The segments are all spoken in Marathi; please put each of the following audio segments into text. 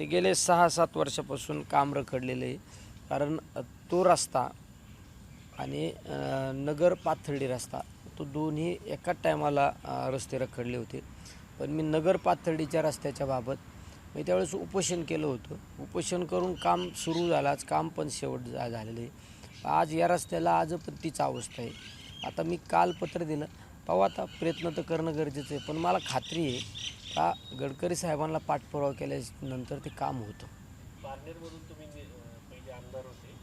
ते गेले सहा सात वर्षापासून काम रखडलेलं आहे. कारण तो रस्ता आणि नगर पाथर्डी रस्ता तो दोन्ही एकाच टायमाला रस्ते रखडले होते. पण मी नगर पाथर्डीच्या रस्त्याच्या बाबत मी त्यावेळेस उपोषण केलं होतं. उपोषण करून काम सुरू झालं. आज काम पण शेवट झा झालेलं आहे. आज या रस्त्याला आज पण तीच अवस्था आहे. आता मी काल पत्र दिलं. पाहू आता प्रयत्न तर करणं गरजेचं आहे. पण मला खात्री आहे का गडकरी साहेबांना पाठपुरावा केल्यानंतर ते काम होतं? पारनेरमधून तुम्ही पहिले आमदार होते.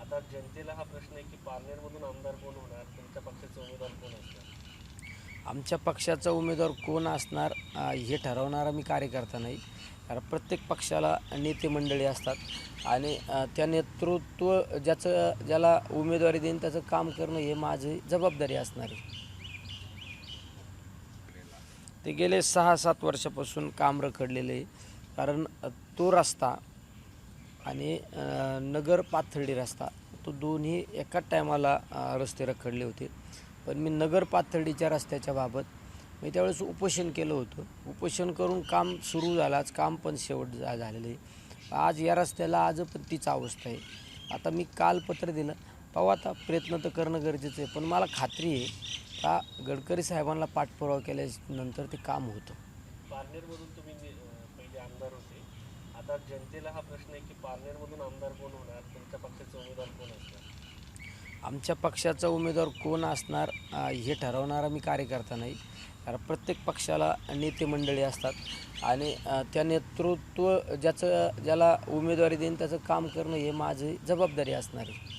आता जनतेला हा प्रश्न आहे की पारनेरमधून आमदार कोण होणार? तुमच्या पक्षाचे उमेदवार कोण असणार? आमच्या पक्षाचा उमेदवार कोण असणार हे ठरवणारा मी कार्यकर्ता नाही. कारण प्रत्येक पक्षाला नेते मंडळी असतात. आणि त्या नेतृत्व ज्याचं ज्याला उमेदवारी देईन त्याचं काम करणं हे माझी जबाबदारी असणार आहे ते गेले सहा सात वर्षापासून काम रखडलेलं. आहे कारण तो रस्ता आणि नगर पाथर्डी रस्ता तो दोन्ही एकाच टायमाला रस्ते रखडले होते. पण मी नगर पाथर्डीच्या रस्त्याच्या बाबत मी त्यावेळेस उपोषण केलं होतं. उपोषण करून काम सुरू झालं. आज काम पण शेवट झा झालेलं. आहे आज या रस्त्याला आज पण तीच अवस्था आहे. आता मी काल पत्र दिलं. पाहू आता प्रयत्न तर करणं गरजेचं आहे. पण मला खात्री आहे का गडकरी साहेबांना पाठपुरावा केल्यानंतर ते काम होतं. पारनेरमधून तुम्ही पहिले आमदार होते. आता जनतेला हा प्रश्न आहे की पारनेरमधून आमदार कोण होणार? तुमच्या पक्षाचे उमेदवार कोण असणार? आमच्या पक्षाचा उमेदवार कोण असणार हे ठरवणारा मी कार्यकर्ता नाही. कारण प्रत्येक पक्षाला नेते मंडळी असतात. आणि त्या नेतृत्व ज्याचं ज्याला उमेदवारी देईन त्याचं काम करणं हे माझी जबाबदारी असणार. आहे